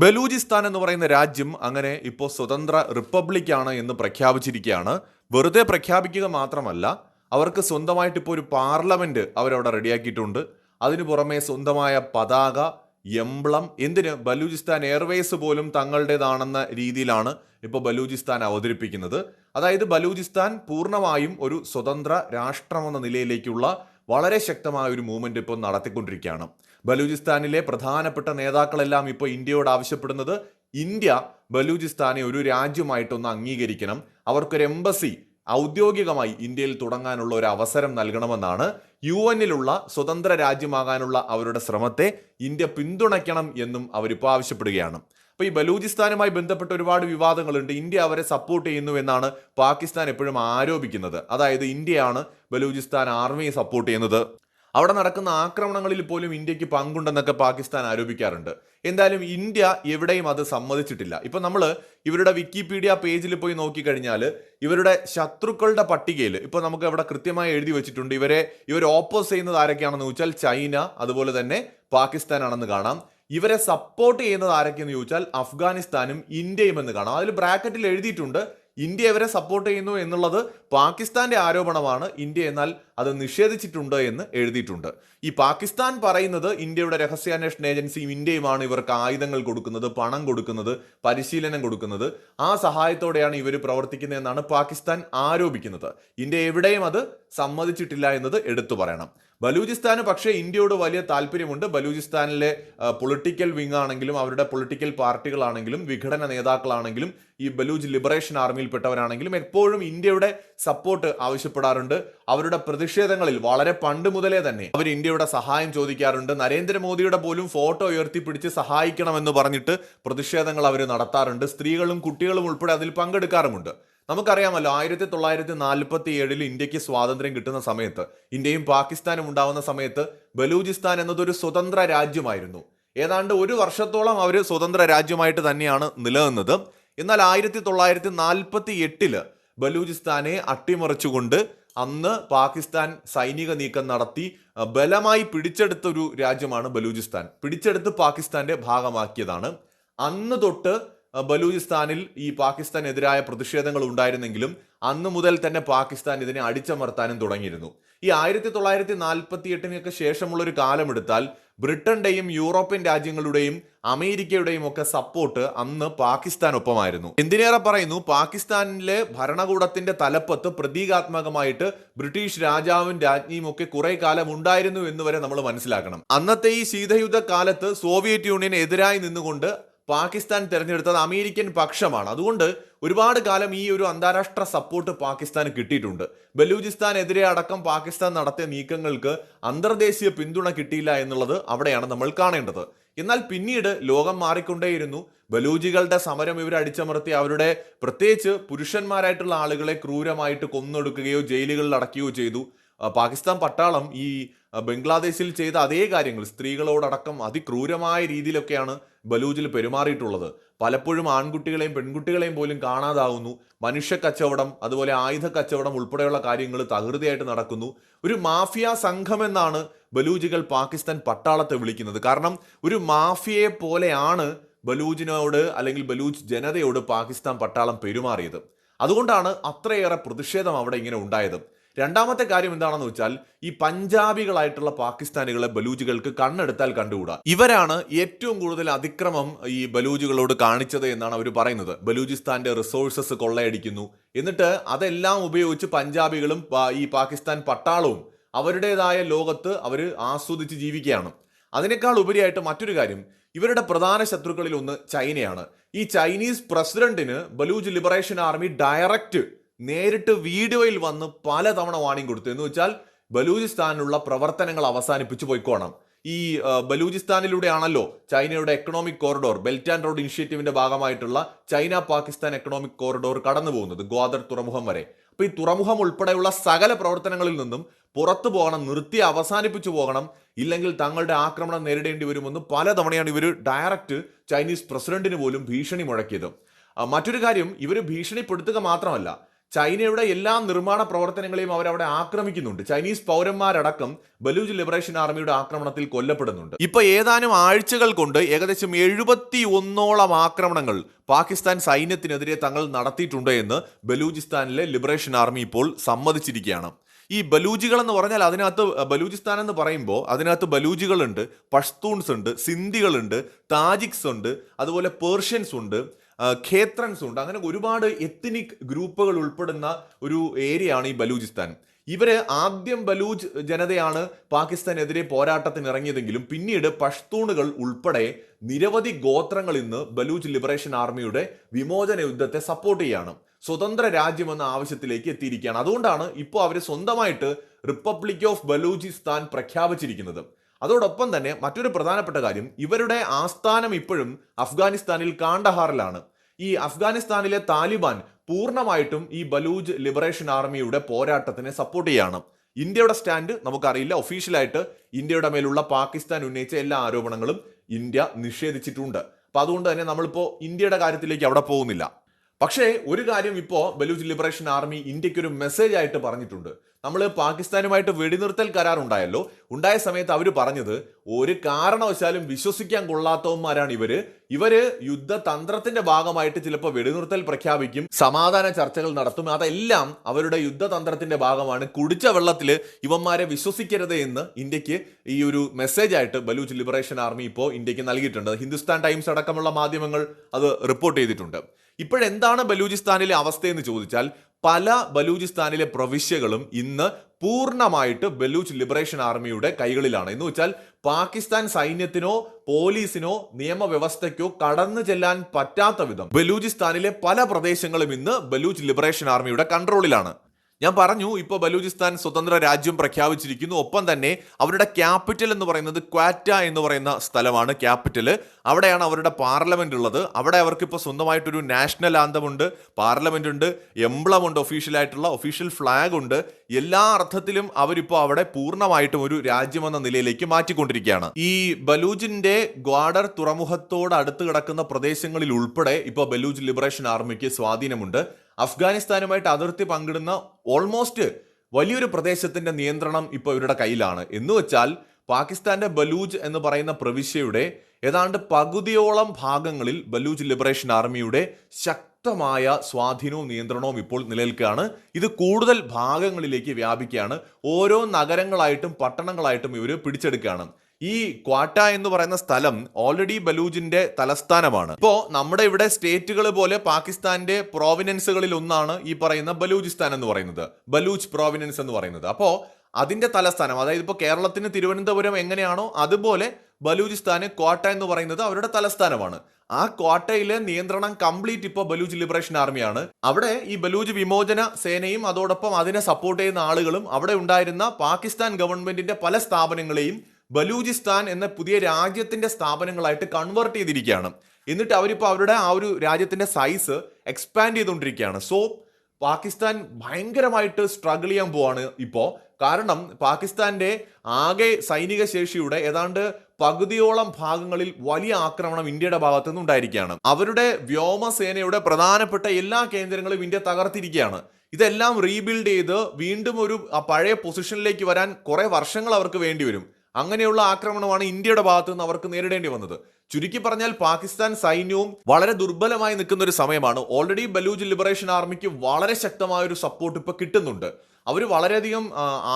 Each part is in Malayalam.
ബലൂചിസ്ഥാൻ എന്ന് പറയുന്ന രാജ്യം അങ്ങനെ ഇപ്പോൾ സ്വതന്ത്ര റിപ്പബ്ലിക് ആണ് എന്ന് പ്രഖ്യാപിച്ചിരിക്കുകയാണ്. വെറുതെ പ്രഖ്യാപിക്കുക മാത്രമല്ല അവർക്ക് സ്വന്തമായിട്ട് ഇപ്പോൾ ഒരു പാർലമെന്റ് അവരവിടെ റെഡിയാക്കിയിട്ടുണ്ട്. അതിനു പുറമെ സ്വന്തമായ പതാക എംബ്ലം എന്തിന്? ബലൂചിസ്ഥാൻ എയർവേസ് പോലും തങ്ങളുടേതാണെന്ന രീതിയിലാണ് ഇപ്പോൾ ബലൂചിസ്ഥാൻ അവതരിപ്പിക്കുന്നത്. അതായത് ബലൂചിസ്ഥാൻ പൂർണമായും ഒരു സ്വതന്ത്ര രാഷ്ട്രമെന്ന നിലയിലേക്കുള്ള വളരെ ശക്തമായ ഒരു മൂവ്മെന്റ് ഇപ്പോൾ നടത്തിക്കൊണ്ടിരിക്കുകയാണ്. ബലൂചിസ്ഥാനിലെ പ്രധാനപ്പെട്ട നേതാക്കളെല്ലാം ഇപ്പോൾ ഇന്ത്യയോട് ആവശ്യപ്പെടുന്നത് ഇന്ത്യ ബലൂചിസ്ഥാനെ ഒരു രാജ്യമായിട്ടൊന്ന് അംഗീകരിക്കണം. അവർക്കൊരു എംബസി ഔദ്യോഗികമായി ഇന്ത്യയിൽ തുടങ്ങാനുള്ള ഒരു അവസരം നൽകണമെന്നാണ് യു എന്നിലുള്ള സ്വതന്ത്ര രാജ്യമാകാനുള്ള അവരുടെ ശ്രമത്തെ ഇന്ത്യ പിന്തുണയ്ക്കണം എന്നും അവരിപ്പോൾ ആവശ്യപ്പെടുകയാണ്. അപ്പോൾ ഈ ബലൂചിസ്ഥാനുമായി ബന്ധപ്പെട്ട ഒരുപാട് വിവാദങ്ങളുണ്ട്. ഇന്ത്യ അവരെ സപ്പോർട്ട് ചെയ്യുന്നു എന്നാണ് പാകിസ്ഥാൻ എപ്പോഴും ആരോപിക്കുന്നത്. അതായത് ഇന്ത്യയാണ് ബലൂചിസ്ഥാൻ ആർമിയെ സപ്പോർട്ട് ചെയ്യുന്നത്. അവിടെ നടക്കുന്ന ആക്രമണങ്ങളിൽ പോലും ഇന്ത്യയ്ക്ക് പങ്കുണ്ടെന്നൊക്കെ പാകിസ്ഥാൻ ആരോപിക്കാറുണ്ട്. എന്തായാലും ഇന്ത്യ എവിടെയും അത് സമ്മതിച്ചിട്ടില്ല. ഇപ്പൊ നമ്മൾ ഇവരുടെ വിക്കിപീഡിയ പേജിൽ പോയി നോക്കിക്കഴിഞ്ഞാൽ ഇവരുടെ ശത്രുക്കളുടെ പട്ടികയിൽ ഇപ്പൊ നമുക്ക് അവിടെ കൃത്യമായി എഴുതി വെച്ചിട്ടുണ്ട്. ഇവരെ ഇവർ ഓപ്പോസ് ചെയ്യുന്നത് ആരൊക്കെയാണെന്ന് വെച്ചാൽ ചൈന അതുപോലെ തന്നെ പാകിസ്ഥാനാണെന്ന് കാണാം. ഇവരെ സപ്പോർട്ട് ചെയ്യുന്നത് ആരൊക്കെയെന്ന് ചോദിച്ചാൽ അഫ്ഗാനിസ്ഥാനും ഇന്ത്യയും എന്ന് കാണാം. അതിൽ ബ്രാക്കറ്റിൽ എഴുതിയിട്ടുണ്ട് ഇന്ത്യ ഇവരെ സപ്പോർട്ട് ചെയ്യുന്നു എന്നുള്ളത് പാകിസ്ഥാന്റെ ആരോപണമാണ് ഇന്ത്യ എന്നാൽ അത് നിഷേധിച്ചിട്ടുണ്ട് എന്ന് എഴുതിയിട്ടുണ്ട്. ഈ പാകിസ്ഥാൻ പറയുന്നത് ഇന്ത്യയുടെ രഹസ്യാന്വേഷണ ഏജൻസിയും ഇന്ത്യയുമാണ് ഇവർക്ക് ആയുധങ്ങൾ കൊടുക്കുന്നത് പണം കൊടുക്കുന്നത് പരിശീലനം കൊടുക്കുന്നത്. ആ സഹായത്തോടെയാണ് ഇവർ പ്രവർത്തിക്കുന്നതെന്നാണ് പാകിസ്ഥാൻ ആരോപിക്കുന്നത്. ഇന്ത്യ എവിടെയും അത് സമ്മതിച്ചിട്ടില്ല എന്നത് എടുത്തു പറയണം. ബലൂചിസ്ഥാന് പക്ഷേ ഇന്ത്യയോട് വലിയ താല്പര്യമുണ്ട്. ബലൂചിസ്ഥാനിലെ പൊളിറ്റിക്കൽ വിങ് ആണെങ്കിലും അവരുടെ പൊളിറ്റിക്കൽ പാർട്ടികളാണെങ്കിലും വിഘടന നേതാക്കളാണെങ്കിലും ഈ ബലൂജ് ലിബറേഷൻ ആർമിയിൽപ്പെട്ടവരാണെങ്കിലും എപ്പോഴും ഇന്ത്യയുടെ സപ്പോർട്ട് ആവശ്യപ്പെടാറുണ്ട്. അവരുടെ പ്രതിഷേധങ്ങളിൽ വളരെ പണ്ട് മുതലേ തന്നെ അവർ ഇന്ത്യയുടെ സഹായം ചോദിക്കാറുണ്ട്. നരേന്ദ്രമോദിയുടെ പോലും ഫോട്ടോ ഉയർത്തിപ്പിടിച്ച് സഹായിക്കണമെന്ന് പറഞ്ഞിട്ട് പ്രതിഷേധങ്ങൾ അവർ നടത്താറുണ്ട്. സ്ത്രീകളും കുട്ടികളും ഉൾപ്പെടെ അതിൽ പങ്കെടുക്കാറുമുണ്ട്. നമുക്കറിയാമല്ലോ ആയിരത്തി തൊള്ളായിരത്തി നാൽപ്പത്തി ഏഴിൽ ഇന്ത്യയ്ക്ക് സ്വാതന്ത്ര്യം കിട്ടുന്ന സമയത്ത് ഇന്ത്യയും പാകിസ്ഥാനും ഉണ്ടാവുന്ന സമയത്ത് ബലൂചിസ്ഥാൻ എന്നതൊരു സ്വതന്ത്ര രാജ്യമായിരുന്നു. ഏതാണ്ട് ഒരു വർഷത്തോളം അവർ സ്വതന്ത്ര രാജ്യമായിട്ട് തന്നെയാണ് നിലനിന്നത്. എന്നാൽ ആയിരത്തി തൊള്ളായിരത്തി നാൽപ്പത്തി എട്ടിൽ ബലൂചിസ്ഥാനെ അട്ടിമറിച്ചുകൊണ്ട് അന്ന് പാകിസ്ഥാൻ സൈനിക നീക്കം നടത്തി ബലമായി പിടിച്ചെടുത്ത ഒരു രാജ്യമാണ് ബലൂചിസ്ഥാൻ. പിടിച്ചെടുത്ത് പാകിസ്ഥാന്റെ ഭാഗമാക്കിയതാണ്. അന്ന് തൊട്ട് ബലൂചിസ്ഥാനിൽ ഈ പാകിസ്ഥാനെതിരായ പ്രതിഷേധങ്ങൾ ഉണ്ടായിരുന്നെങ്കിലും അന്ന് മുതൽ തന്നെ പാകിസ്ഥാൻ ഇതിനെ അടിച്ചമർത്താനും തുടങ്ങിയിരുന്നു. ഈ ആയിരത്തി തൊള്ളായിരത്തി നാൽപ്പത്തി എട്ടിനൊക്കെ ശേഷമുള്ള ഒരു കാലമെടുത്താൽ ബ്രിട്ടന്റെയും യൂറോപ്യൻ രാജ്യങ്ങളുടെയും അമേരിക്കയുടെയും ഒക്കെ സപ്പോർട്ട് അന്ന് പാകിസ്ഥാൻ പാകിസ്ഥാനൊപ്പമായിരുന്നു. എന്തിനേറെ പറയുന്നു? പാകിസ്ഥാനിലെ ഭരണകൂടത്തിന്റെ തലപ്പത്ത് പ്രതീകാത്മകമായിട്ട് ബ്രിട്ടീഷ് രാജാവും രാജ്ഞിയും ഒക്കെ കുറെ കാലം ഉണ്ടായിരുന്നു എന്ന് വരെ നമ്മൾ മനസ്സിലാക്കണം. അന്നത്തെ ഈ ശീതയുദ്ധ കാലത്ത് സോവിയറ്റ് യൂണിയൻ എതിരായി നിന്നുകൊണ്ട് പാകിസ്ഥാൻ തിരഞ്ഞെടുത്തത് അമേരിക്കൻ പക്ഷമാണ്. അതുകൊണ്ട് ഒരുപാട് കാലം ഈ ഒരു അന്താരാഷ്ട്ര സപ്പോർട്ട് പാകിസ്ഥാന് കിട്ടിയിട്ടുണ്ട്. ബലൂചിസ്ഥാനെതിരെ അടക്കം പാകിസ്ഥാൻ നടത്തിയ നീക്കങ്ങൾക്ക് അന്തർദേശീയ പിന്തുണ കിട്ടിയില്ല എന്നുള്ളത് അവിടെയാണ് നമ്മൾ കാണേണ്ടത്. എന്നാൽ പിന്നീട് ലോകം മാറിക്കൊണ്ടേയിരുന്നു. ബലൂജികളുടെ സമരം ഇവർ അടിച്ചമർത്തി അവരുടെ പ്രത്യേകിച്ച് പുരുഷന്മാരായിട്ടുള്ള ആളുകളെ ക്രൂരമായിട്ട് കൊന്നൊടുക്കുകയോ ജയിലുകളിൽ അടക്കുകയോ ചെയ്തു. പാകിസ്ഥാൻ പട്ടാളം ഈ ബംഗ്ലാദേശിൽ ചെയ്ത അതേ കാര്യങ്ങൾ സ്ത്രീകളോടടക്കം അതിക്രൂരമായ രീതിയിലൊക്കെയാണ് ബലൂജിൽ പെരുമാറിയിട്ടുള്ളത്. പലപ്പോഴും ആൺകുട്ടികളെയും പെൺകുട്ടികളെയും പോലും കാണാതാവുന്നു. മനുഷ്യ കച്ചവടം അതുപോലെ ആയുധ കച്ചവടം ഉൾപ്പെടെയുള്ള കാര്യങ്ങൾ തകൃതിയായിട്ട് നടക്കുന്നു. ഒരു മാഫിയ സംഘം എന്നാണ് ബലൂജികൾ പാകിസ്ഥാൻ പട്ടാളത്തെ വിളിക്കുന്നത്. കാരണം ഒരു മാഫിയയെ പോലെയാണ് ബലൂജിനോട് അല്ലെങ്കിൽ ബലൂജ് ജനതയോട് പാകിസ്ഥാൻ പട്ടാളം പെരുമാറിയത്. അതുകൊണ്ടാണ് അത്രയേറെ പ്രതിഷേധം അവിടെ ഇങ്ങനെ ഉണ്ടായത്. രണ്ടാമത്തെ കാര്യം എന്താണെന്ന് വെച്ചാൽ ഈ പഞ്ചാബികളായിട്ടുള്ള പാകിസ്ഥാനികളെ ബലൂജുകൾക്ക് കണ്ണെടുത്താൽ കണ്ടുകൂടാ? ഇവരാണ് ഏറ്റവും കൂടുതൽ അതിക്രമം ഈ ബലൂജികളോട് കാണിച്ചത് എന്നാണ് അവർ പറയുന്നത്. ബലൂചിസ്ഥാന്റെ റിസോഴ്സസ് കൊള്ളയടിക്കുന്നു. എന്നിട്ട് അതെല്ലാം ഉപയോഗിച്ച് പഞ്ചാബികളും ഈ പാകിസ്ഥാൻ പട്ടാളവും അവരുടേതായ ലോകത്ത് അവർ ആസ്വദിച്ച് ജീവിക്കുകയാണ്. അതിനേക്കാൾ ഉപരിയായിട്ട് മറ്റൊരു കാര്യം ഇവരുടെ പ്രധാന ശത്രുക്കളിൽ ഒന്ന് ചൈനയാണ്. ഈ ചൈനീസ് പ്രസിഡന്റിന് ബലൂജ് ലിബറേഷൻ ആർമി ഡയറക്റ്റ് നേരിട്ട് വീഡിയോയിൽ വന്ന് പലതവണ വാണിംഗ് കൊടുത്തു. എന്ന് വെച്ചാൽ ബലൂചിസ്ഥാനിലുള്ള പ്രവർത്തനങ്ങൾ അവസാനിപ്പിച്ചു പോയിക്കോണം. ഈ ബലൂചിസ്ഥാനിലൂടെയാണല്ലോ ചൈനയുടെ economic corridor belt and road ഇനിഷ്യേറ്റീവിന്റെ ഭാഗമായിട്ടുള്ള ചൈന പാകിസ്ഥാൻ എക്കണോമിക് കോറിഡോർ കടന്നു പോകുന്നത് ഗ്വാദർ തുറമുഖം വരെ. അപ്പൊ ഈ തുറമുഖം ഉൾപ്പെടെയുള്ള സകല പ്രവർത്തനങ്ങളിൽ നിന്നും പുറത്തു പോകണം നിർത്തി അവസാനിപ്പിച്ചു പോകണം ഇല്ലെങ്കിൽ തങ്ങളുടെ ആക്രമണം നേരിടേണ്ടി വരുമെന്ന് പലതവണയാണ് ഇവർ ഡയറക്റ്റ് ചൈനീസ് പ്രസിഡന്റിന് പോലും ഭീഷണി മുഴക്കിയത്. മറ്റൊരു കാര്യം ഇവർ ഭീഷണിപ്പെടുത്തുക മാത്രമല്ല. ചൈനയുടെ എല്ലാ നിർമ്മാണ പ്രവർത്തനങ്ങളെയും അവരവിടെ ആക്രമിക്കുന്നുണ്ട്. ചൈനീസ് പൗരന്മാരടക്കം ബലൂജ് ലിബറേഷൻ ആർമിയുടെ ആക്രമണത്തിൽ കൊല്ലപ്പെടുന്നുണ്ട്. ഇപ്പൊ ഏതാനും ആഴ്ചകൾ കൊണ്ട് ഏകദേശം എഴുപത്തി ഒന്നോളം ആക്രമണങ്ങൾ പാകിസ്ഥാൻ സൈന്യത്തിനെതിരെ തങ്ങൾ നടത്തിയിട്ടുണ്ട് എന്ന് ബലൂചിസ്ഥാനിലെ ലിബറേഷൻ ആർമി ഇപ്പോൾ സമ്മതിച്ചിരിക്കുകയാണ്. ഈ ബലൂജികൾ എന്ന് പറഞ്ഞാൽ അതിനകത്ത് ബലൂചിസ്ഥാൻ എന്ന് പറയുമ്പോൾ അതിനകത്ത് ബലൂജികളുണ്ട് പഷ്തൂൺസ് ഉണ്ട് സിന്ധികളുണ്ട് താജിക്സ് ഉണ്ട് അതുപോലെ പേർഷ്യൻസ് ഉണ്ട് ഖേത്രൻസ് ഉണ്ട് അങ്ങനെ ഒരുപാട് എത്നിക് ഗ്രൂപ്പുകൾ ഉൾപ്പെടുന്ന ഒരു ഏരിയയാണ് ഈ ബലൂചിസ്ഥാൻ. ഇവർ ആദ്യം ബലൂജ് ജനതയാണ് പാകിസ്ഥാനെതിരെ പോരാട്ടത്തിന് ഇറങ്ങിയതെങ്കിലും പിന്നീട് പഷ്തൂണുകൾ ഉൾപ്പെടെ നിരവധി ഗോത്രങ്ങൾ ഇന്ന് ബലൂജ് ലിബറേഷൻ ആർമിയുടെ വിമോചന യുദ്ധത്തെ സപ്പോർട്ട് ചെയ്യാണ്. സ്വതന്ത്ര രാജ്യമെന്ന ആവശ്യത്തിലേക്ക് എത്തിയിരിക്കുകയാണ്. അതുകൊണ്ടാണ് ഇപ്പോൾ അവർ സ്വന്തമായിട്ട് റിപ്പബ്ലിക് ഓഫ് ബലൂചിസ്ഥാൻ പ്രഖ്യാപിച്ചിരിക്കുന്നത്. അതോടൊപ്പം തന്നെ മറ്റൊരു പ്രധാനപ്പെട്ട കാര്യം ഇവരുടെ ആസ്ഥാനം ഇപ്പോഴും അഫ്ഗാനിസ്ഥാനിൽ കാണ്ടഹാറിലാണ് ഈ അഫ്ഗാനിസ്ഥാനിലെ താലിബാൻ പൂർണമായിട്ടും ഈ ബലൂജ് ലിബറേഷൻ ആർമിയുടെ പോരാട്ടത്തിനെ സപ്പോർട്ട് ചെയ്യാണ്. ഇന്ത്യയുടെ സ്റ്റാൻഡ് നമുക്കറിയില്ല. ഒഫീഷ്യലായിട്ട് ഇന്ത്യയുടെ മേലുള്ള പാകിസ്ഥാൻ ഉന്നയിച്ച എല്ലാ ആരോപണങ്ങളും ഇന്ത്യ നിഷേധിച്ചിട്ടുണ്ട്. അപ്പൊ അതുകൊണ്ട് തന്നെ നമ്മളിപ്പോ ഇന്ത്യയുടെ കാര്യത്തിലേക്ക് അവിടെ പോകുന്നില്ല. പക്ഷേ ഒരു കാര്യം ഇപ്പോൾ ബലൂച്ച് ലിബറേഷൻ ആർമി ഇന്ത്യയ്ക്ക് ഒരു മെസ്സേജ് ആയിട്ട് പറഞ്ഞിട്ടുണ്ട്. നമ്മൾ പാകിസ്ഥാനുമായിട്ട് വെടിനിർത്തൽ കരാർ ഉണ്ടായല്ലോ ഉണ്ടായ സമയത്ത് അവർ പറഞ്ഞത് ഒരു കാരണവശാലും വിശ്വസിക്കാൻ കൊള്ളാത്തവന്മാരാണ് ഇവർ. ഇവർ യുദ്ധതന്ത്രത്തിന്റെ ഭാഗമായിട്ട് ചിലപ്പോൾ വെടിനിർത്തൽ പ്രഖ്യാപിക്കും സമാധാന ചർച്ചകൾ നടത്തും. അതെല്ലാം അവരുടെ യുദ്ധതന്ത്രത്തിന്റെ ഭാഗമാണ്. കുടിച്ച വെള്ളത്തിൽ ഇവന്മാരെ വിശ്വസിക്കരുത് എന്ന് ഇന്ത്യയ്ക്ക് ഈ ഒരു മെസ്സേജ് ആയിട്ട് ബലൂച്ച് ലിബറേഷൻ ആർമി ഇപ്പോൾ ഇന്ത്യയ്ക്ക് നൽകിയിട്ടുണ്ട്. ഹിന്ദുസ്ഥാൻ ടൈംസ് അടക്കമുള്ള മാധ്യമങ്ങൾ അത് റിപ്പോർട്ട് ചെയ്തിട്ടുണ്ട്. ഇപ്പോഴെന്താണ് ബലൂചിസ്ഥാനിലെ അവസ്ഥയെന്ന് ചോദിച്ചാൽ പല ബലൂചിസ്ഥാനിലെ പ്രവിശ്യകളും ഇന്ന് പൂർണമായിട്ട് ബലൂച്ച് ലിബറേഷൻ ആർമിയുടെ കൈകളിലാണ്. എന്ന് വെച്ചാൽ പാകിസ്ഥാൻ സൈന്യത്തിനോ പോലീസിനോ നിയമവ്യവസ്ഥയ്ക്കോ കടന്നു ചെല്ലാൻ പറ്റാത്ത വിധം ബലൂചിസ്ഥാനിലെ പല പ്രദേശങ്ങളും ഇന്ന് ബലൂച്ച് ലിബറേഷൻ ആർമിയുടെ കൺട്രോളിലാണ്. ഞാൻ പറഞ്ഞു ഇപ്പോൾ ബലൂചിസ്ഥാൻ സ്വതന്ത്ര രാജ്യം പ്രഖ്യാപിച്ചിരിക്കുന്നു. ഒപ്പം തന്നെ അവരുടെ ക്യാപിറ്റൽ എന്ന് പറയുന്നത് ക്വാറ്റ എന്ന് പറയുന്ന സ്ഥലമാണ് ക്യാപിറ്റൽ. അവിടെയാണ് അവരുടെ പാർലമെന്റ് ഉള്ളത്. അവിടെ അവർക്ക് ഇപ്പോൾ സ്വന്തമായിട്ടൊരു നാഷണൽ ആന്തമുണ്ട് പാർലമെന്റ് ഉണ്ട് എംബ്ലം ഉണ്ട് ഒഫീഷ്യലായിട്ടുള്ള ഒഫീഷ്യൽ ഫ്ലാഗ് ഉണ്ട് എല്ലാ അർത്ഥത്തിലും അവരിപ്പോൾ അവിടെ പൂർണമായിട്ടും ഒരു രാജ്യമെന്ന നിലയിലേക്ക് മാറ്റിക്കൊണ്ടിരിക്കുകയാണ്. ഈ ബലൂജിന്റെ ഗ്വാഡർ തുറമുഖത്തോട് അടുത്ത് കിടക്കുന്ന പ്രദേശങ്ങളിൽ ഉൾപ്പെടെ ഇപ്പോൾ ബലൂജ് ലിബറേഷൻ ആർമിക്ക് സ്വാധീനമുണ്ട്. അഫ്ഗാനിസ്ഥാനുമായിട്ട് അതിർത്തി പങ്കിടുന്ന ഓൾമോസ്റ്റ് വലിയൊരു പ്രദേശത്തിന്റെ നിയന്ത്രണം ഇപ്പോൾ ഇവരുടെ കയ്യിലാണ്. എന്ന് വെച്ചാൽ പാകിസ്ഥാന്റെ ബലൂജ് എന്ന് പറയുന്ന പ്രവിശ്യയുടെ ഏതാണ്ട് പകുതിയോളം ഭാഗങ്ങളിൽ ബലൂജ് ലിബറേഷൻ ആർമിയുടെ ശക്തമായ സ്വാധീനവും നിയന്ത്രണവും ഇപ്പോൾ നിലനിൽക്കുകയാണ്. ഇത് കൂടുതൽ ഭാഗങ്ങളിലേക്ക് വ്യാപിക്കുകയാണ്. ഓരോ നഗരങ്ങളായിട്ടും പട്ടണങ്ങളായിട്ടും ഇവർ പിടിച്ചെടുക്കുകയാണ്. ഈ ക്വാട്ട എന്ന് പറയുന്ന സ്ഥലം ഓൾറെഡി ബലൂജിന്റെ തലസ്ഥാനമാണ്. ഇപ്പോ നമ്മുടെ ഇവിടെ സ്റ്റേറ്റുകൾ പോലെ പാകിസ്ഥാന്റെ പ്രോവിനൻസുകളിൽ ഒന്നാണ് ഈ പറയുന്ന ബലൂചിസ്ഥാൻ എന്ന് പറയുന്നത്. ബലൂച്ച് പ്രോവിനൻസ് എന്ന് പറയുന്നത്. അപ്പോ അതിന്റെ തലസ്ഥാനം അതായത് ഇപ്പോൾ കേരളത്തിന് തിരുവനന്തപുരം എങ്ങനെയാണോ അതുപോലെ ബലൂചിസ്ഥാന് ക്വാട്ട എന്ന് പറയുന്നത് അവരുടെ തലസ്ഥാനമാണ്. ആ ക്വാട്ടയിലെ നിയന്ത്രണം കംപ്ലീറ്റ് ഇപ്പോൾ ബലൂജ് ലിബറേഷൻ ആർമിയാണ് അവിടെ ഈ ബലൂജ് വിമോചന സേനയും അതോടൊപ്പം അതിനെ സപ്പോർട്ട് ചെയ്യുന്ന ആളുകളും അവിടെ ഉണ്ടായിരുന്ന പാകിസ്ഥാൻ ഗവൺമെന്റിന്റെ പല സ്ഥാപനങ്ങളെയും ബലൂചിസ്ഥാൻ എന്ന പുതിയ രാജ്യത്തിന്റെ സ്ഥാപനങ്ങളായിട്ട് കൺവേർട്ട് ചെയ്തിരിക്കുകയാണ്. എന്നിട്ട് അവരിപ്പോൾ അവരുടെ ആ ഒരു രാജ്യത്തിന്റെ സൈസ് എക്സ്പാൻഡ് ചെയ്തുകൊണ്ടിരിക്കുകയാണ്. സോ പാകിസ്ഥാൻ ഭയങ്കരമായിട്ട് സ്ട്രഗിൾ ചെയ്യാൻ പോവാണ് ഇപ്പോൾ കാരണം പാകിസ്ഥാന്റെ ആകെ സൈനിക ശേഷിയുടെ ഏതാണ്ട് പകുതിയോളം ഭാഗങ്ങളിൽ വലിയ ആക്രമണം ഇന്ത്യയുടെ ഭാഗത്തു നിന്ന് ഉണ്ടായിരിക്കുകയാണ് അവരുടെ വ്യോമസേനയുടെ പ്രധാനപ്പെട്ട എല്ലാ കേന്ദ്രങ്ങളും ഇന്ത്യ തകർത്തിരിക്കുകയാണ്. ഇതെല്ലാം റീബിൽഡ് ചെയ്ത് വീണ്ടും ഒരു പഴയ പൊസിഷനിലേക്ക് വരാൻ കുറെ വർഷങ്ങൾ അവർക്ക് വേണ്ടി വരും. അങ്ങനെയുള്ള ആക്രമണമാണ് ഇന്ത്യയുടെ ഭാഗത്തു നിന്ന് അവർക്ക് നേരിടേണ്ടി വന്നത്. ചുരുക്കി പറഞ്ഞാൽ പാകിസ്ഥാൻ സൈന്യവും വളരെ ദുർബലമായി നിൽക്കുന്ന ഒരു സമയമാണ്. ഓൾറെഡി ബലൂജ് ലിബറേഷൻ ആർമിക്ക് വളരെ ശക്തമായ ഒരു സപ്പോർട്ട് ഇപ്പൊ കിട്ടുന്നുണ്ട്. അവർ വളരെയധികം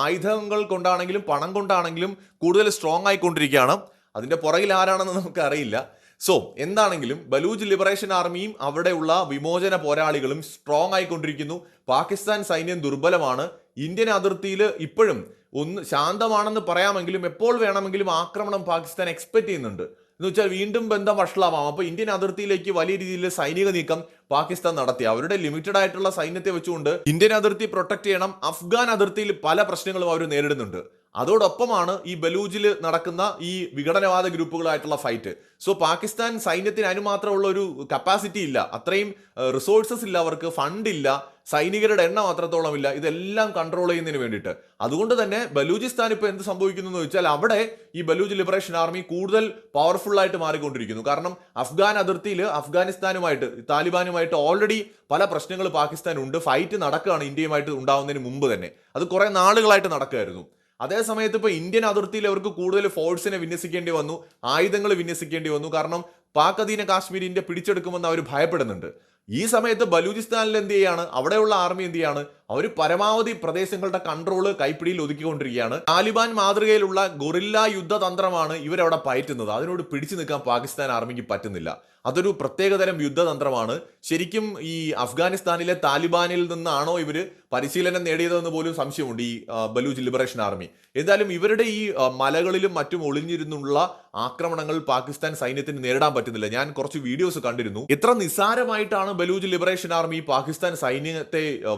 ആയുധങ്ങൾ കൊണ്ടാണെങ്കിലും പണം കൊണ്ടാണെങ്കിലും കൂടുതൽ സ്ട്രോങ് ആയിക്കൊണ്ടിരിക്കുകയാണ്. അതിന്റെ പുറകിൽ ആരാണെന്ന് നമുക്കറിയില്ല. സോ എന്താണെങ്കിലും ബലൂജ് ലിബറേഷൻ ആർമിയും അവിടെയുള്ള വിമോചന പോരാളികളും സ്ട്രോങ് ആയിക്കൊണ്ടിരിക്കുന്നു. പാകിസ്ഥാൻ സൈന്യം ദുർബലമാണ്. ഇന്ത്യൻ അതിർത്തിയിൽ ഇപ്പോഴും ഒന്ന് ശാന്തമാണെന്ന് പറയാമെങ്കിലും എപ്പോൾ വേണമെങ്കിലും ആക്രമണം പാകിസ്ഥാൻ എക്സ്പെക്ട് ചെയ്യുന്നുണ്ട്. എന്ന് വെച്ചാൽ വീണ്ടും ബന്ധം വഷളാവാം. അപ്പോൾ ഇന്ത്യൻ അതിർത്തിയിലേക്ക് വലിയ രീതിയിൽ സൈനിക നീക്കം പാകിസ്ഥാൻ നടത്തി. അവരുടെ ലിമിറ്റഡ് ആയിട്ടുള്ള സൈന്യത്തെ വെച്ചുകൊണ്ട് ഇന്ത്യൻ അതിർത്തി പ്രൊട്ടക്ട് ചെയ്യണം. അഫ്ഗാൻ അതിർത്തിയിൽ പല പ്രശ്നങ്ങളും അവർ നേരിടുന്നുണ്ട്. അതോടൊപ്പമാണ് ഈ ബലൂജിൽ നടക്കുന്ന ഈ വിഘടനവാദ ഗ്രൂപ്പുകളായിട്ടുള്ള ഫൈറ്റ് സോ പാകിസ്ഥാൻ സൈന്യത്തിന് അതിന് മാത്രമുള്ള ഒരു കപ്പാസിറ്റി ഇല്ല. അത്രയും റിസോഴ്സസ് ഇല്ല അവർക്ക്. ഫണ്ട് ഇല്ല. സൈനികരുടെ എണ്ണം അത്രത്തോളം ഇല്ല. ഇതെല്ലാം കൺട്രോൾ ചെയ്യുന്നതിന് വേണ്ടിയിട്ട്. അതുകൊണ്ട് തന്നെ ബലൂചിസ്ഥാൻ ഇപ്പോൾ എന്ത് സംഭവിക്കുന്നു എന്ന് വെച്ചാൽ അവിടെ ഈ ബലൂജ് ലിബറേഷൻ ആർമി കൂടുതൽ പവർഫുൾ ആയിട്ട് മാറിക്കൊണ്ടിരിക്കുന്നു. കാരണം അഫ്ഗാൻ അതിർത്തിയിൽ അഫ്ഗാനിസ്ഥാനുമായിട്ട് താലിബാനുമായിട്ട് ഓൾറെഡി പല പ്രശ്നങ്ങൾ പാകിസ്ഥാനുണ്ട്. ഫൈറ്റ് നടക്കുകയാണ് ഇന്ത്യയുമായിട്ട് ഉണ്ടാവുന്നതിന് മുമ്പ് തന്നെ. അത് കുറേ നാളുകളായിട്ട് നടക്കുമായിരുന്നു അതേ സമയത്ത് ഇപ്പോൾ ഇന്ത്യൻ അതിർത്തിയിൽ അവർക്ക് കൂടുതൽ ഫോഴ്സിനെ വിന്യസിക്കേണ്ടി വന്നു. ആയുധങ്ങൾ വിന്യസിക്കേണ്ടി വന്നു. കാരണം പാക് അധീന കാശ്മീർ ഇന്ത്യ പിടിച്ചെടുക്കുമെന്ന് അവർ ഭയപ്പെടുന്നുണ്ട്. ഈ സമയത്ത് ബലൂചിസ്ഥാനിൽ എന്ത് ചെയ്യാണ്? അവിടെയുള്ള ആർമി എന്ത് ചെയ്യാണ്? അവർ പരമാവധി പ്രദേശങ്ങളുടെ കൺട്രോൾ കൈപ്പിടിയിൽ ഒതുക്കിക്കൊണ്ടിരിക്കുകയാണ്. താലിബാൻ മാതൃകയിലുള്ള ഗൊറില്ല യുദ്ധതന്ത്രമാണ് ഇവരവിടെ പയറ്റുന്നത്. അതിനോട് പിടിച്ചു നിൽക്കാൻ പാകിസ്ഥാൻ ആർമിക്ക് പറ്റുന്നില്ല. അതൊരു പ്രത്യേകതരം യുദ്ധതന്ത്രമാണ്. ശരിക്കും ഈ അഫ്ഗാനിസ്ഥാനിലെ താലിബാനിൽ നിന്നാണോ ഇവർ പരിശീലനം നേടിയതെന്ന് പോലും സംശയമുണ്ട് ഈ ബലൂച്ച് ലിബറേഷൻ ആർമി എന്തായാലും ഇവരുടെ ഈ മലകളിലും മറ്റും ഒളിഞ്ഞിരുന്നുള്ള ആക്രമണങ്ങൾ പാകിസ്ഥാൻ സൈന്യത്തിന് നേരിടാൻ പറ്റുന്നില്ല. ഞാൻ കുറച്ച് വീഡിയോസ് കണ്ടിരുന്നു. എത്ര നിസ്സാരമായിട്ടാണ് ബലൂജ് ലിബറേഷൻ ആർമി പാകിസ്ഥാൻ സൈന്യത്തെ ആ,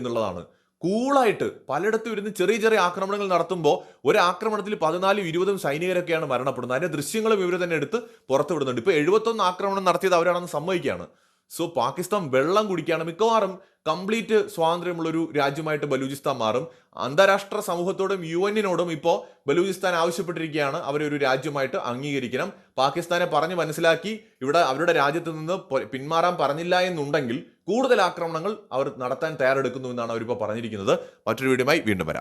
എന്നുള്ളതാണ്. കൂളായിട്ട് പലയിടത്തും ഇരുന്ന് ചെറിയ ചെറിയ ആക്രമണങ്ങൾ നടത്തുമ്പോൾ ഒരു ആക്രമണത്തിൽ പതിനാലും ഇരുപതും സൈനികരൊക്കെയാണ് മരണപ്പെടുന്നത്. അതിന്റെ ദൃശ്യങ്ങളും ഇവർ തന്നെ എടുത്ത് പുറത്തുവിടുന്നുണ്ട്. വിടുന്നുണ്ട് ഇപ്പൊ എഴുപത്തൊന്ന് ആക്രമണം നടത്തിയത് അവരാണെന്ന് സമ്മതിക്കുകയാണ്. സോ പാകിസ്ഥാൻ വെള്ളം കുടിക്കുകയാണ് മിക്കവാറും കംപ്ലീറ്റ് സ്വാതന്ത്ര്യമുള്ളൊരു രാജ്യമായിട്ട് ബലൂചിസ്ഥാൻ മാറും. അന്താരാഷ്ട്ര സമൂഹത്തോടും യു എന്നിനോടും ഇപ്പോൾ ബലൂചിസ്ഥാൻ ആവശ്യപ്പെട്ടിരിക്കുകയാണ്. അവരെ ഒരു രാജ്യമായിട്ട് അംഗീകരിക്കണം. പാകിസ്ഥാനെ പറഞ്ഞ് മനസ്സിലാക്കി. ഇവിടെ അവരുടെ രാജ്യത്ത് നിന്ന് പിന്മാറാൻ പറഞ്ഞില്ല എന്നുണ്ടെങ്കിൽ കൂടുതൽ ആക്രമണങ്ങൾ അവർ നടത്താൻ തയ്യാറെടുക്കുന്നു എന്നാണ് അവരിപ്പോൾ പറഞ്ഞിരിക്കുന്നത്. മറ്റൊരു വീഡിയോയുമായി വീണ്ടും വരാം.